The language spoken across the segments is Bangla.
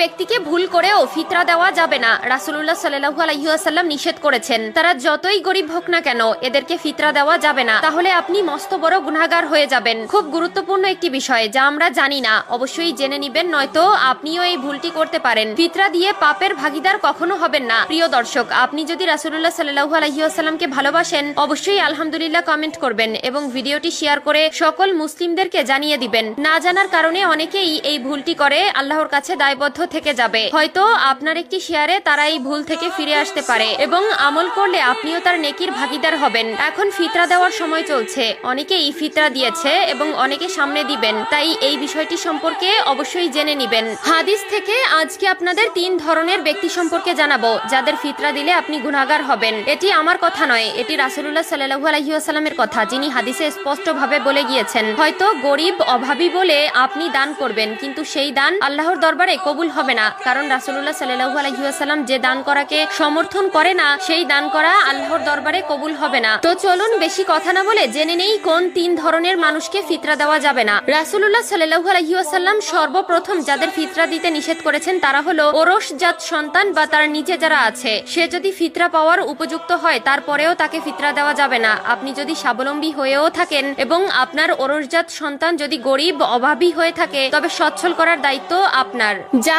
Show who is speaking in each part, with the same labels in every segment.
Speaker 1: ব্যক্তিকে ভুল করেও ফিতরা দেওয়া যাবে না। রাসুল্লাহ সাল্লাহু আলহিহাসাল্লাম নিষেধ করেছেন। তারা যতই গরিব হোক না কেন, এদেরকে ফিতরা দেওয়া যাবে না। তাহলে আপনি মস্ত বড় গুনাহগার হয়ে যাবেন। খুব গুরুত্বপূর্ণ একটি বিষয়, যা আমরা জানি না। অবশ্যই জেনে নিবেন, নয়তো আপনিও এই ভুলটি করতে পারেন। ফিতরা দিয়ে পাপের ভাগিদার কখনো হবেন না। প্রিয় দর্শক, আপনি যদি রাসুল্লাহ সাল্লাহু আলহিহাসাল্লামকে ভালোবাসেন, অবশ্যই আলহামদুলিল্লাহ কমেন্ট করবেন এবং ভিডিওটি শেয়ার করে সকল মুসলিমদেরকে জানিয়ে দিবেন। না জানার কারণে অনেকেই এই ভুলটি করে আল্লাহর কাছে দায়বদ্ধ থেকে যাবে। হয়তো আপনার একটি শেয়ারে তারা এই ভুল থেকে ফিরে আসতে পারে এবং আমল করলে আপনিও তার নেকির ভাগিদার হবেন। এখন ফিতরা দেওয়ার সময় চলছে। অনেকেই ফিতরা দিয়েছে এবং অনেকে সামনে দিবেন। তাই এই বিষয়টি সম্পর্কে অবশ্যই জেনে নিবেন। হাদিস থেকে আজকে আপনাদের তিন ধরনের ব্যক্তি সম্পর্কে জানাব, যাদের ফিতরা দিলে আপনি গুনাহগার হবেন। এটি আমার কথা নয়, এটি রাসুল্লাহ সাল্লাহু আলহিউসালামের কথা, যিনি হাদিসে স্পষ্টভাবে বলে গিয়েছেন। হয়তো গরিব, অভাবী বলে আপনি দান করবেন, কিন্তু সেই দান আল্লাহর দরবারে কবুল হবে না। কারণ রাসুল্লাহ সাল্লাহু আলহিউসালাম যে দান করাকে সমর্থন করে না, সেই দান করা আল্লাহর দরবারে কবুল হবে না। তো চলুন বেশি কথা না বলে জেনে নেই কোন তিন ধরনের মানুষকে ফিতরা দেওয়া যাবে না। রাসুল্লাহ সাল্লাহু আলহিউসাল্লাম সর্বপ্রথম যাদের ফিতরা দিতে নিষেধ করেছেন, তারা হলো ওরস জাত সন্তান বা তার নিচে যারা আছে। সে যদি ফিতরা পাওয়ার উপযুক্ত হয়, তারপরেও তাকে ফিতরা দেওয়া যাবে না। আপনি যদি স্বাবলম্বী হয়েও থাকেন এবং আপনার ওরসজাত সন্তান যদি গরিব, অভাবী হয়ে থাকে, তবে সচ্ছল করার দায়িত্ব আপনার।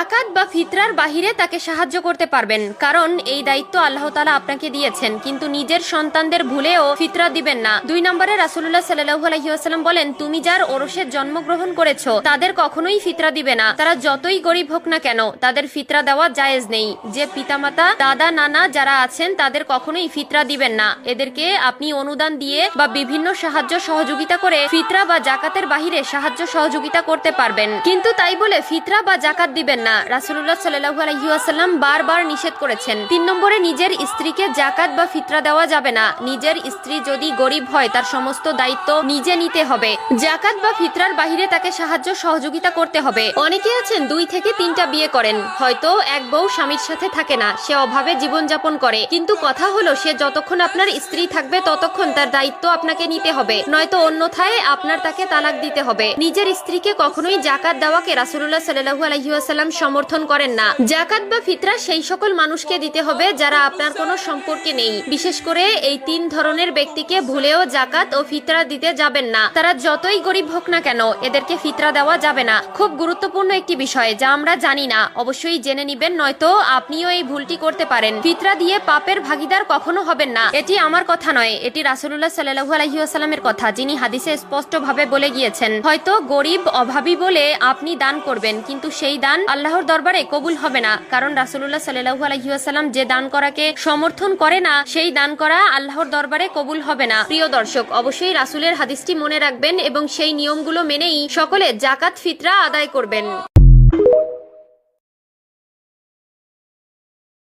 Speaker 1: জাকাত বা ফিতরার বাহিরে তাকে সাহায্য করতে পারবেন। কারণ এই দায়িত্ব আল্লাহ তালা আপনাকে দিয়েছেন। কিন্তু নিজের সন্তানদের ভুলেও ফিতরা দিবেন না। দুই নম্বরে রাসুল্লাহ সাল্লাহু আলহিহাস্লাম বলেন, তুমি যার ওরসের জন্মগ্রহণ করেছ, তাদের কখনোই ফিতরা দিবে না। তারা যতই গরিব হোক না কেন, তাদের ফিতরা দেওয়া জায়েজ নেই। যে পিতামাতা, দাদা, নানা যারা আছেন, তাদের কখনোই ফিতরা দিবেন না। এদেরকে আপনি অনুদান দিয়ে বা বিভিন্ন সাহায্য সহযোগিতা করে ফিতরা বা জাকাতের বাহিরে সাহায্য সহযোগিতা করতে পারবেন। কিন্তু তাই বলে ফিতরা বা জাকাত দিবেন না। রাসুল্লাহ সাল্লাহু আলহিউসাল্লাম বারবার নিষেধ করেছেন। তিন নম্বরে, নিজের স্ত্রীকে জাকাত বা ফিতরা দেওয়া যাবে না। নিজের স্ত্রী যদি গরিব হয়, তার সমস্ত দায়িত্ব নিজে নিতে হবে। জাকাত বা ফিতরার বাহিরে তাকে সাহায্য সহযোগিতা করতে হবে। অনেকে আছেন, দুই থেকে তিনটা বিয়ে করেন। হয়তো এক বউ স্বামীর সাথে থাকে না, সে অভাবে জীবনযাপন করে। কিন্তু কথা হলো, সে যতক্ষণ আপনার স্ত্রী থাকবে, ততক্ষণ তার দায়িত্ব আপনাকে নিতে হবে। নয়তো অন্যথায় আপনার তাকে তালাক দিতে হবে। নিজের স্ত্রীকে কখনোই জাকাত দেওয়াকে রাসুল্লাহ সাল্লাহু আলহিউসাল্লাম সমর্থন করেন না। জাকাত বা ফিতরা সেই সকল মানুষকে দিতে হবে যারা আপনার কোনো সম্পর্কে নেই। বিশেষ করে এই তিন ধরনের ব্যক্তিকে ভুলেও জাকাত ও ফিতরা দিতে যাবেন না। তারা যতই গরিব হোক না কেন, এদেরকে ফিতরা দেওয়া যাবে না। খুব গুরুত্বপূর্ণ একটি বিষয় যা আমরা জানি না। অবশ্যই জেনে নিবেন, নয়তো আপনিও এই ভুলটি করতে পারেন। ফিতরা দিয়ে পাপের ভাগিদার কখনো হবেন না। এটি আমার কথা নয়, এটি রাসুল্লাহ সাল্লাহু আলহিউসালামের কথা, যিনি হাদিসে স্পষ্টভাবে বলে গিয়েছেন। হয়তো গরিব, অভাবী বলে আপনি দান করবেন, কিন্তু সেই দান আল্লাহর দরবারে কবুল হবে না। কারণ রাসুল্লাহ সাল্লু আলহিউসালাম যে দান করাকে সমর্থন করে না, সেই দান করা আল্লাহর দরবারে কবুল হবে না। প্রিয় দর্শক, অবশ্যই রাসুলের হাদিসটি মনে রাখবেন এবং সেই নিয়মগুলো মেনেই সকলে জাকাত ফিতরা আদায় করবেন।